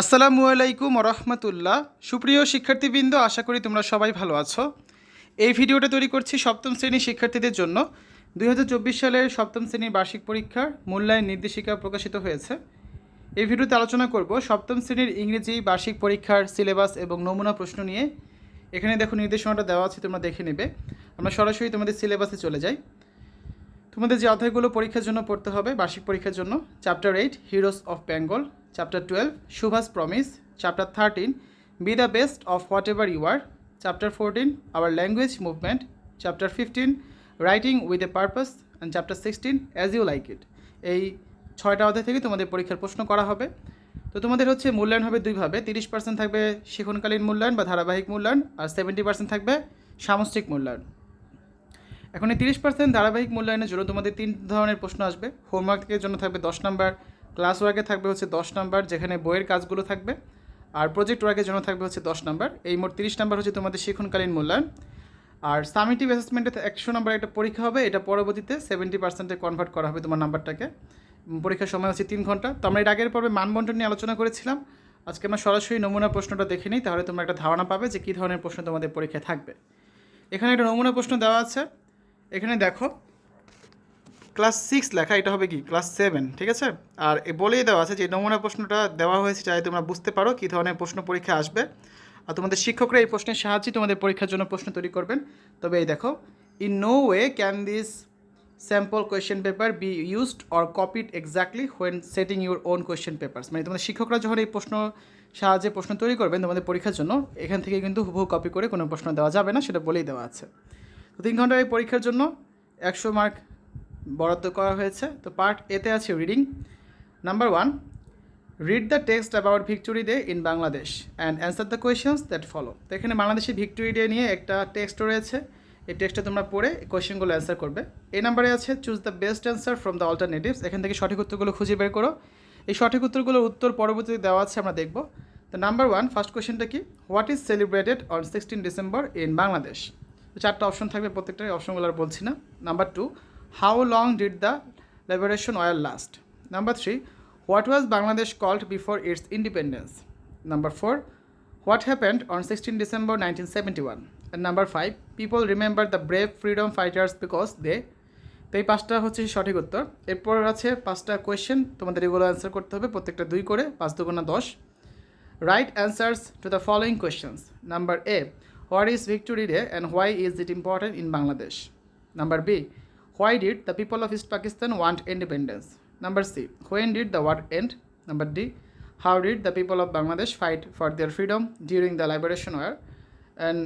আসসালামু আলাইকুম রহমতুল্লাহ। সুপ্রিয় শিক্ষার্থীবৃন্দ, আশা করি তোমরা সবাই ভালো আছো। এই ভিডিওটা তৈরি করছি সপ্তম শ্রেণির শিক্ষার্থীদের জন্য। দু হাজার চব্বিশ সালের সপ্তম শ্রেণির বার্ষিক পরীক্ষার মূল্যায়ন নির্দেশিকা প্রকাশিত হয়েছে। এই ভিডিওতে আলোচনা করব সপ্তম শ্রেণির ইংরেজি বার্ষিক পরীক্ষার সিলেবাস এবং নমুনা প্রশ্ন নিয়ে। এখানে দেখো নির্দেশনাটা দেওয়া আছে, তোমরা দেখে নেবে। আমরা সরাসরি তোমাদের সিলেবাসে চলে যাই। তোমাদের যে অধ্যায়গুলো পরীক্ষার জন্য পড়তে হবে, বার্ষিক পরীক্ষার জন্য, chapter eight, heroes of Bengal. Chapter twelve Subhash promise chapter thirteen be the best of whatever you are chapter fourteen our language movement chapter fifteen writing with a purpose and chapter sixteen as you like it এই ছয়টা অধ্যায় থেকে তোমাদের পরীক্ষার প্রশ্ন করা হবে। তো তোমাদের হচ্ছে মূল্যায়ন হবে দুইভাবে তিরিশ পার্সেন্ট থাকবে শিখনকালীন মূল্যায়ন বা ধারাবাহিক মূল্যায়ন আর সেভেন্টি পার্সেন্ট থাকবে সামষ্টিক মূল্যায়ন। এখন এই তিরিশ পার্সেন্ট ধারাবাহিক মূল্যায়নের জন্য তোমাদের তিন ধরনের প্রশ্ন আসবে। হোমওয়ার্কের জন্য থাকবে দশ নাম্বার ক্লাস ওয়ার্কে থাকবে হচ্ছে দশ নাম্বার, যেখানে বইয়ের কাজগুলো থাকবে, আর প্রজেক্ট ওয়ার্কের জন্য থাকবে হচ্ছে দশ নাম্বার। এই মোট তিরিশ নাম্বার হচ্ছে তোমাদের শিক্ষণকালীন মূল্যায়ন। আর সামিটিভ অ্যাসেসমেন্টে একশো নাম্বার একটা পরীক্ষা হবে, এটা পরবর্তীতে সেভেন্টি পার্সেন্টে কনভার্ট করা হবে তোমার নাম্বারটাকে। পরীক্ষার সময় হচ্ছে তিন ঘণ্টা। তো আমরা এর আগের পর্বে মানবন্টন নিয়ে আলোচনা করেছিলাম। আজকে আমরা সরাসরি নমুনা প্রশ্নটা দেখে নিই, তাহলে তোমরা একটা ধারণা পাবে যে কী ধরনের প্রশ্ন তোমাদের পরীক্ষায় থাকবে। এখানে একটা নমুনা প্রশ্ন দেওয়া আছে। এখানে দেখো ক্লাস সিক্স লেখা, এটা হবে কি? ক্লাস সেভেন, ঠিক আছে? আর বলেই দেওয়া আছে যে, নমুনা প্রশ্নটা দেওয়া হয়েছে যাতে তোমরা বুঝতে পারো কী ধরনের প্রশ্ন পরীক্ষা আসবে। আর তোমাদের শিক্ষকরা এই প্রশ্নের সাহায্যে তোমাদের পরীক্ষার জন্য প্রশ্ন তৈরি করবেন। তবে এই দেখো in no way can this sample question paper be used or copied exactly when setting your own question papers মানে তোমাদের শিক্ষকরা যখন এই প্রশ্ন সাহায্যে প্রশ্ন তৈরি করবেন তোমাদের পরীক্ষার জন্য, এখান থেকে কিন্তু হুবহু কপি করে কোনো প্রশ্ন দেওয়া যাবে না, সেটা বলেই দেওয়া আছে। তো তিন ঘণ্টার এই পরীক্ষার জন্য একশো মার্ক বরাদ্দ করা হয়েছে। তো পার্ট এতে আছে reading number one read the text about Victory Day in Bangladesh and answer the questions that follow তো এখানে বাংলাদেশের ভিক্টোরি ডে নিয়ে একটা টেক্সট রয়েছে। এই টেক্সটটা তোমরা পড়ে কোয়েশ্চেনগুলো অ্যান্সার করবে। এই নাম্বারে আছে choose the best answer from the alternatives এখান থেকে সঠিক উত্তরগুলো খুঁজে বের করো। এই সঠিক উত্তরগুলোর উত্তর পরবর্তীতে দেওয়া আছে, আমরা দেখব। তো নাম্বার ওয়ান ফার্স্ট কোয়েশ্চেনটা কি? What is celebrated on sixteen December in Bangladesh তো চারটা অপশন থাকবে প্রত্যেকটাই অপশনগুলো আর বলছি না। Number two how long did the liberation war last number three what was Bangladesh called before its independence number four what happened on sixteen December nineteen seventy one number five people remember the brave freedom fighters because they তো এই পাঁচটা হচ্ছে সঠিক উত্তর। এরপর আছে পাঁচটা question তোমাদের এগুলো অ্যান্সার করতে হবে, প্রত্যেকটা দুই করে, পাঁচ দুগুণা দশ। Write answers to the following questions number A what is Victory Day and why is it important in Bangladesh number B why did the people of East Pakistan want independence number C when did the war end number D how did the people of Bangladesh fight for their freedom during the liberation war and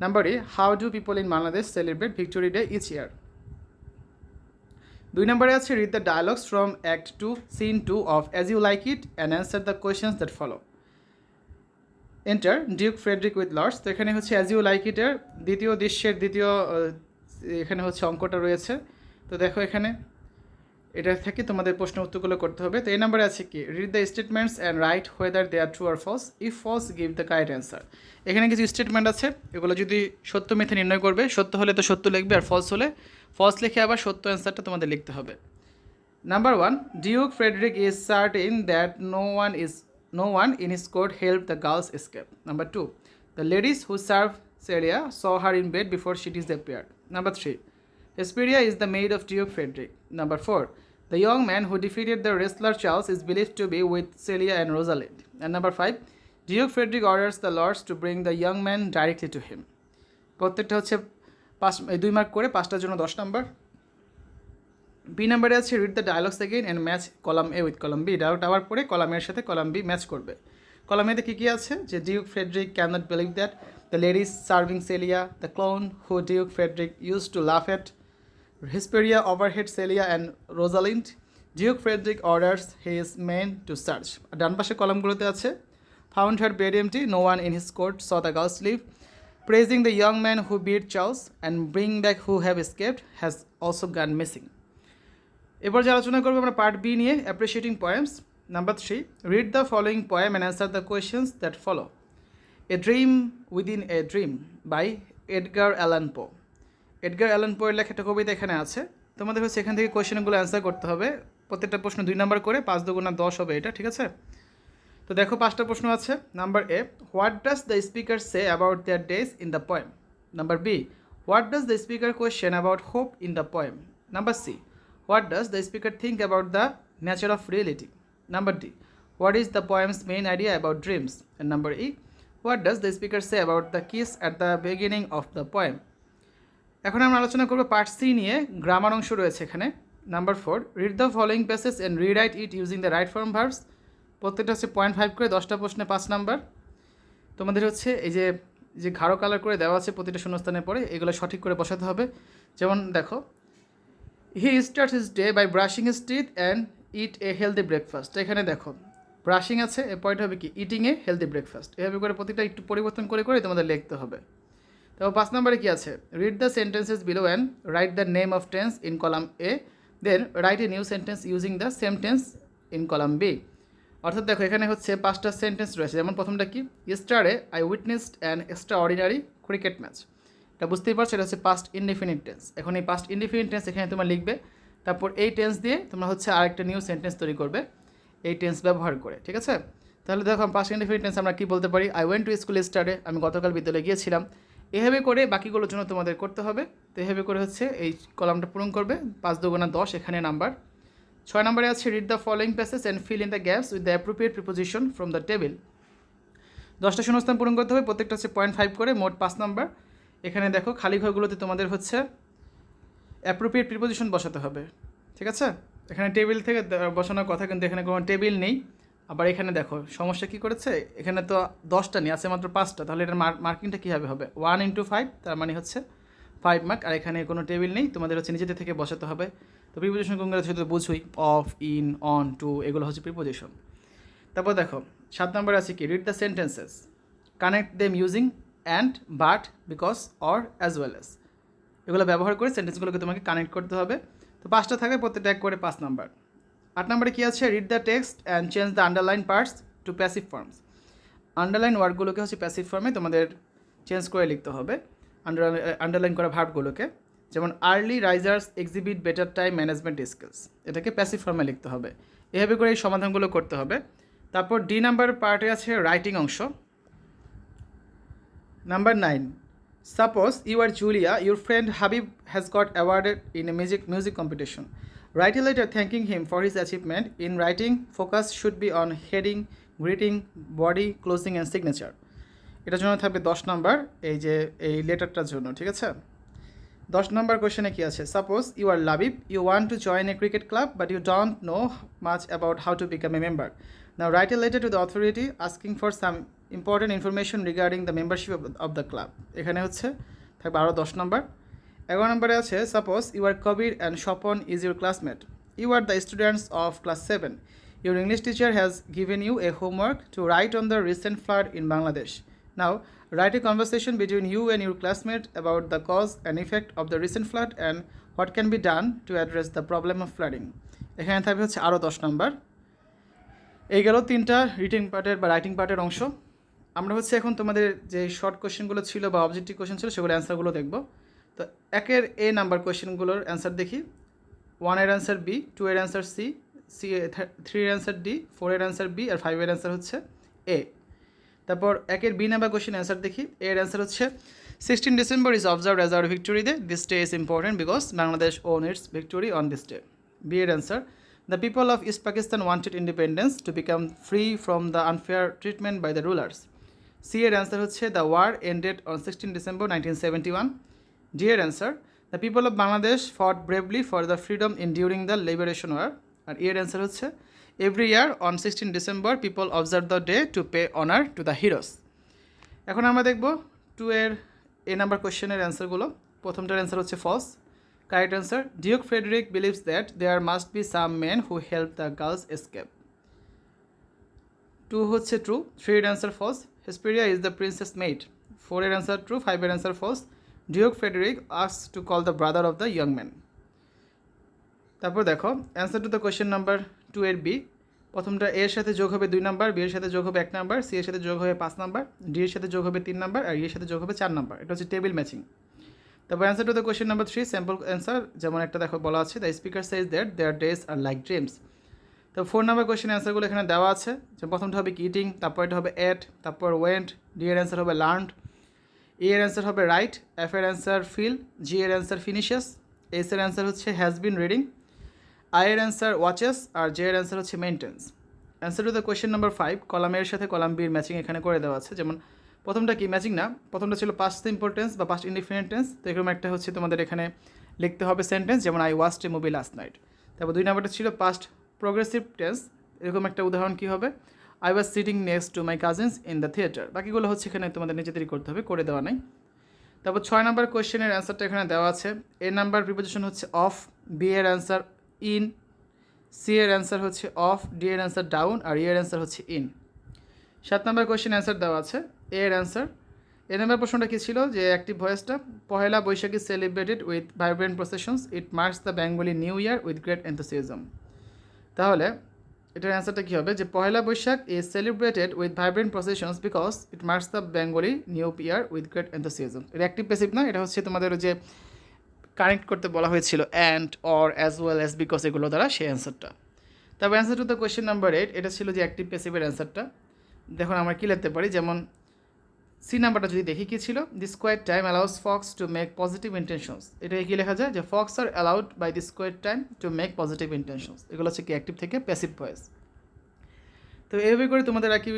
number A how do people in Bangladesh celebrate Victory Day each year দুই নম্বরে আছে read the dialogues from act two scene two of as you like it and answer the questions that follow enter Duke Frederick with lords তো এখানে হচ্ছে as you like ইটের দ্বিতীয় দৃশ্যের দ্বিতীয় এখানে হচ্ছে অঙ্কটা রয়েছে। তো দেখো এখানে। এটা থেকে তোমাদের প্রশ্ন উত্তরগুলো করতে হবে। তো এই নাম্বারে আছে কি? Read the statements and write whether they are true or false if false give the correct answer এখানে কিছু স্টেটমেন্ট আছে। এগুলো যদি সত্য মিথ্যে নির্ণয় করবে সত্য হলে তো সত্য লিখবে আর ফলস হলে ফলস লিখে আবার সত্য অ্যান্সারটা তোমাদের লিখতে হবে। Number one, Duke Frederick is certain that no one is no one in his court helped the girl's escape. Number two, the ladies who served Celia saw her in bed before she disappeared. Number three, Hesperia is the maid of Duke Frederick. Number four, the young man who defeated the wrestler Charles is believed to be with Celia and Rosalind. And number five, Duke Frederick orders the lords to bring the young man directly to him. প্রত্যেকটা হচ্ছে পাঁচ দুই mark করে পাঁচটার জন্য দশ number B নাম্বারে আছে read the dialogues again and match column A with column B doubt our পরে কলাম সাথে কলাম বি ম্যাচ করবে কলাম এতে কী কী আছে? যে Duke Frederick can not believe that, the ladies serving Celia, the clown who Duke Frederick use to laugh at, Hisperia overheard Celia and Rosalind, Duke Frederick orders his men to search. ডান পাশে কলামগুলোতে আছে, found her bed empty no one in his court saw the girls leave, praising the young man who beat Charles and bring back who have escaped has also gone missing. এবার যে আলোচনা করব আমরা part B নিয়ে, appreciating poems. Number three read the following poem and answer the questions that follow a dream within a dream by Edgar Allan Poe Edgar Allan পোয়ের লেখা একটা কবিতা এখানে আছে। তোমাদের হচ্ছে এখান থেকে কোয়েশ্চেনগুলো অ্যান্সার করতে হবে। প্রত্যেকটা প্রশ্ন দুই নাম্বার করে, পাঁচ দুগুণা দশ হবে এটা, ঠিক আছে? তো দেখো পাঁচটা প্রশ্ন আছে। Number A what does the speaker say about their days in the poem number B what does the speaker question about hope in the poem number C what does the speaker think about the nature of reality number D what is the poem's main idea about dreams and number E what does the speaker say about the kiss at the beginning of the poem এখন আমরা আলোচনা করব part C নিয়ে। Grammar অংশ রয়েছে এখানে। Number four read the following passage and rewrite it using the right form verbs প্রত্যেকটা হচ্ছে পয়েন্ট ফাইভ করে দশটা প্রশ্নে পাঁচ নাম্বার তোমাদের হচ্ছে এই যে যে ঘাড়ো কালার করে দেওয়া আছে প্রতিটা শূন্যস্থানের পরে এগুলো সঠিক করে বসাতে হবে। যেমন দেখো। He start his day by brushing his teeth and eat a healthy breakfast এখানে দেখো ব্রাশিং আছে এ পয়েন্ট হবে কি ইটিং এ হেলদি ব্রেকফাস্ট এভাবে করে প্রতিটা একটু পরিবর্তন করে করে তোমাদের লিখতে হবে। তারপর পাঁচ নম্বরে কি আছে? Read the sentences below and write the name of tense in column A then write a new sentence using the same tense in column B অর্থাৎ দেখো, এখানে হচ্ছে পাঁচটা সেন্টেন্স রয়েছে। যেমন প্রথমটা কি? ইস্টারে I witnessed an extraordinary cricket match এটা বুঝতেই পারছ, এটা হচ্ছে পাস্ট ইনডিফিনিট টেন্স এখন এই পাস্ট ইনডিফিনিট টেন্স এখানে তোমার লিখবে তারপর এই টেন্স দিয়ে তোমরা হচ্ছে আরেকটা নিউ সেন্টেন্স তৈরি করবে, এই টেন্স ব্যবহার করে, ঠিক আছে? তাহলে দেখো পাস্ট ইনডিফিনিট টেন্স আমরা কী বলতে পারি? আই ওয়েন্ট টু স্কুল স্টারে আমি গতকাল বিদ্যালয়ে গিয়েছিলাম। এভাবে করে বাকিগুলোর জন্য তোমাদের করতে হবে। তো এভাবে করে হচ্ছে এই কলামটা পূরণ করবে। পাঁচ দুগুণা দশ, এখানে নাম্বার ছয় নম্বরে আছে read the following passage and fill in the gaps with the appropriate preposition from the table দশটা শূন্যস্থান পূরণ করতে হবে, প্রত্যেকটা হচ্ছে পয়েন্ট ফাইভ করে, মোট পাঁচ নাম্বার এখানে দেখো, খালি ঘরগুলোতে তোমাদের হচ্ছে অ্যাপ্রোপ্রিয়েট প্রিপোজিশন বসাতে হবে, ঠিক আছে? এখানে টেবিল থেকে বসানোর কথা কিন্তু এখানে কোনো টেবিল নেই। আবার এখানে দেখো, সমস্যা কী করেছে? এখানে তো দশটা নেই, আছে মাত্র পাঁচটা। তাহলে এটার মার্কিংটা কীভাবে হবে? ওয়ান ইন্টু ফাইভ তার মানে হচ্ছে ফাইভ মার্ক আর এখানে কোনো টেবিল নেই। তোমাদের হচ্ছে নিজেদের থেকে বসাতে হবে। তো প্রিপোজিশন কোনগুলো সেটা বুঝুই। অফ ইন অন টু এগুলো হচ্ছে প্রিপোজিশন তারপর দেখো, সাত নম্বর আছে কি? Read the sentences connect them using and but because or as well as এগুলো ব্যবহার করে সেন্টেন্সগুলোকে তোমাকে কানেক্ট করতে হবে। তো পাঁচটা থাকবে প্রত্যেকটা এক করে পাঁচ নাম্বার। আট নাম্বারে কী আছে? Read the text and change the underline parts to passive forms underline ওয়ার্ডগুলোকে হচ্ছে প্যাসিভ ফর্মে তোমাদের চেঞ্জ করে লিখতে হবে আন্ডার আন্ডারলাইন করা ভার্বগুলোকে যেমন early risers exhibit better time management skills এটাকে প্যাসিভ ফর্মে লিখতে হবে। এভাবে করে এই সমাধানগুলো করতে হবে। তারপর ডি নাম্বার পার্টে আছে রাইটিং অংশ। Number nine suppose you are Julia your friend Habib has got awarded in a music music competition write a letter thanking him for his achievement in writing focus should be on heading greeting body closing and signature এটার জন্য থাকবে দশ number, এই যে, এই লেটারটার জন্য, ঠিক আছে? দশ নম্বর কোয়েশনে কি আছে? Suppose you are Labib you want to join a cricket club but you don't know much about how to become a member now write a letter to the authority asking for some important information regarding the membership of the club এখানে হচ্ছে, থাকবে আরও দশ number এগারো নম্বরে আছে suppose you are Kabir and Swapan is your classmate you are the students of class seven your English teacher has given you a homework to write on the recent flood in Bangladesh now write a conversation between you and your classmate about the cause and effect of the recent flood and what can be done to address the problem of flooding. এখানে থাকবে হচ্ছে আরও দশ নম্বর এই গেল তিনটা রিটিং পার্টের বা রাইটিং পার্টের অংশ। আমরা হচ্ছে এখন তোমাদের যে শর্ট কোশ্চেনগুলো ছিল বা অবজেক্টিভ কোশ্চেন ছিল, সেগুলো অ্যান্সারগুলো দেখব। তো একের এ নাম্বার কোশ্চেনগুলোর অ্যান্সার দেখি। ওয়ানের অ্যান্সার বি টু এর অ্যান্সার সি সি থ্রি এর অ্যান্সার ডি ফোর এর অ্যান্সার বি আর ফাইভের অ্যান্সার হচ্ছে এ তারপর একের বি নাম্বার কোশ্চেন অ্যান্সার দেখি। এর অ্যান্সার হচ্ছে sixteen December is observe as our Victory Day this day is important because Bangladesh won its victory on this day B এর answer the people of East Pakistan wanted independence to become free from the unfair treatment by the rulers C এর answer হচ্ছে the war ended on sixteen December nineteen seventy one D এর answer the people of Bangladesh fought bravely for the freedom in during the liberation war আর এর answer হচ্ছে every year on sixteen December people observe the day to pay honour to the heroes এখন আমরা দেখব two এর এ number কোয়েশ্চেনের অ্যান্সারগুলো প্রথমটার answer হচ্ছে false correct answer duke Frederick believes that there must be some men who help the girls escape two হচ্ছে true three answer false Hesperia is the princess maid four এর answer true five এর answer false duke Frederick us to call the brother of the young man তারপর দেখো answer to the question number two এর B প্রথমটা এর সাথে যোগ হবে দুই নাম্বার বি এর সাথে যোগ হবে এক নাম্বার সি এর সাথে যোগ হবে পাঁচ নাম্বার ডি এর সাথে যোগ হবে তিন নাম্বার আর ই এর সাথে যোগ হবে চার নাম্বার। এটা হচ্ছে টেবিল ম্যাচিং তারপর answer to the question number three sample answer যেমন একটা দেখো বলা আছে the speaker says that their days are like dreams তো ফোর নাম্বার কোয়েশ্চেন অ্যান্সারগুলো এখানে দেওয়া আছে। যে প্রথমটা হবে ইটিং তারপর এটা হবে এট তারপর ওয়েন্ট ডি এর অ্যান্সার হবে লার্নড এ এর অ্যান্সার হবে রাইট এফ এর অ্যান্সার ফিল জি এর অ্যান্সার ফিনিশেস এস এর অ্যান্সার হচ্ছে হ্যাজ বিন রিডিং আই এর অ্যান্সার ওয়াচেস আর জে এর অ্যান্সার হচ্ছে maintains answer to the question number five column এর সাথে কলাম বির ম্যাচিং এখানে করে দেওয়া আছে। যেমন, প্রথমটা কি ম্যাচিং না? প্রথমটা ছিল পাস্ট ইম্পর্টেন্স বা পাস্ট ইনডিফিনিট টেন্স তো এরকম একটা হচ্ছে তোমাদের এখানে লিখতে হবে সেন্টেন্স যেমন I watched a movie last night তারপর দুই নাম্বারটা ছিল পাস্ট প্রোগ্রেসিভ টেন্স এরকম একটা উদাহরণ কী হবে? I was sitting next to my cousins in the theatre বাকিগুলো হচ্ছে এখানে তোমাদের নিজেদেরই করতে হবে, করে দেওয়া নাই। তারপর ছয় নম্বর কোয়েশ্চেনের অ্যান্সারটা এখানে দেওয়া আছে। এ নাম্বার প্রিপোজিশন হচ্ছে অফ বি এর অ্যান্সার ইন সি এর অ্যান্সার হচ্ছে অফ ডি এর অ্যান্সার ডাউন আর ই এর অ্যান্সার হচ্ছে ইন সাত নম্বর কোয়েশ্চেন অ্যান্সার দেওয়া আছে এ এর অ্যান্সার এ নাম্বার প্রশ্নটা কী ছিল? যে অ্যাক্টিভ ভয়েসটা Pohela Baishakhi celebrated with vibrant processions it marks the Bengali new year with great enthusiasm তাহলে এটার অ্যান্সারটা কী হবে? যে Poila Baishakh is celebrated with vibrant processions because it marks the Bengali new year with great enthusiasm এটা active passive না এটা হচ্ছে তোমাদের যে কানেক্ট করতে বলা হয়েছিল and or as well as because এগুলো দ্বারা সেই অ্যান্সারটা তারপর answer to the question number eight এটা ছিল যে অ্যাক্টিভ পেসিভের অ্যান্সারটা দেখুন, আমরা কী লিখতে পারি? যেমন সি নাম্বারটা যদি দেখি কী ছিল? The square time allows fox to make positive intentions এটা কী লেখা যায়? যে fox are allowed by the square time to make positive intentions এগুলো হচ্ছে কি অ্যাক্টিভ থেকে প্যাসিভ ভয়েস তো এইভাবে করে তোমাদের আর কি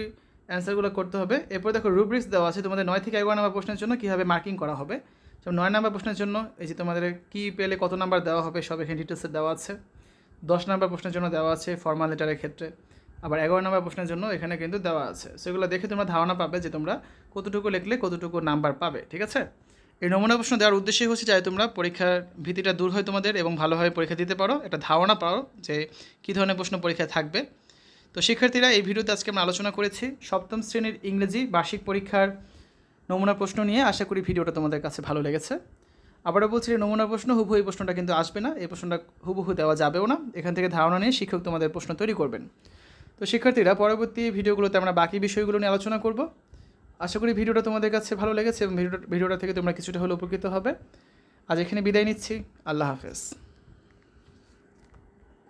অ্যান্সারগুলো করতে হবে। এরপর দেখো রুব্রিক্স দেওয়া আছে। তোমাদের নয় থেকে এগারো নম্বর প্রশ্নের জন্য কীভাবে মার্কিং করা হবে? যেমন নয় নম্বর প্রশ্নের জন্য এই যে তোমাদের কী পেলে কত নাম্বার দেওয়া হবে সব এখানে ডিটেলসে দেওয়া আছে। দশ নম্বর প্রশ্নের জন্য দেওয়া আছে ফর্মাল লেটারের ক্ষেত্রে। আবার এগারো নম্বর প্রশ্নের জন্য এখানে কিন্তু দেওয়া আছে। সেগুলো দেখে তোমরা ধারণা পাবে যে তোমরা কতটুকু লিখলে কতটুকু নাম্বার পাবে, ঠিক আছে? এই নমুনা প্রশ্ন দেওয়ার উদ্দেশ্যই হচ্ছে যাতে তোমরা পরীক্ষার ভীতিটা দূর হয় তোমাদের এবং ভালোভাবে পরীক্ষা দিতে পারো। একটা ধারণা পাও যে কী ধরনের প্রশ্ন পরীক্ষায় থাকবে। তো শিক্ষার্থীরা, এই ভিডিওতে আজকে আমরা আলোচনা করেছি সপ্তম শ্রেণির ইংরেজি বার্ষিক পরীক্ষার নমুনা প্রশ্ন নিয়ে। আশা করি ভিডিওটা তোমাদের কাছে ভালো লেগেছে। আবারও বলছি নমুনা প্রশ্ন, হুবহু এই প্রশ্নটা কিন্তু আসবে না। এই প্রশ্নটা হুবহু দেওয়া যাবেও না। এখান থেকে ধারণা নিয়ে শিক্ষক তোমাদের প্রশ্ন তৈরি করবেন। তো শিক্ষার্থীরা, পরবর্তী ভিডিওগুলোতে আমরা বাকি বিষয়গুলো নিয়ে আলোচনা করব। আশা করি ভিডিওটা তোমাদের কাছে ভালো লেগেছে এবং ভিডিওটা ভিডিওটা থেকে তোমরা কিছুটা হলে উপকৃত হবে। আজ এখানে বিদায় নিচ্ছি। আল্লাহ হাফেজ।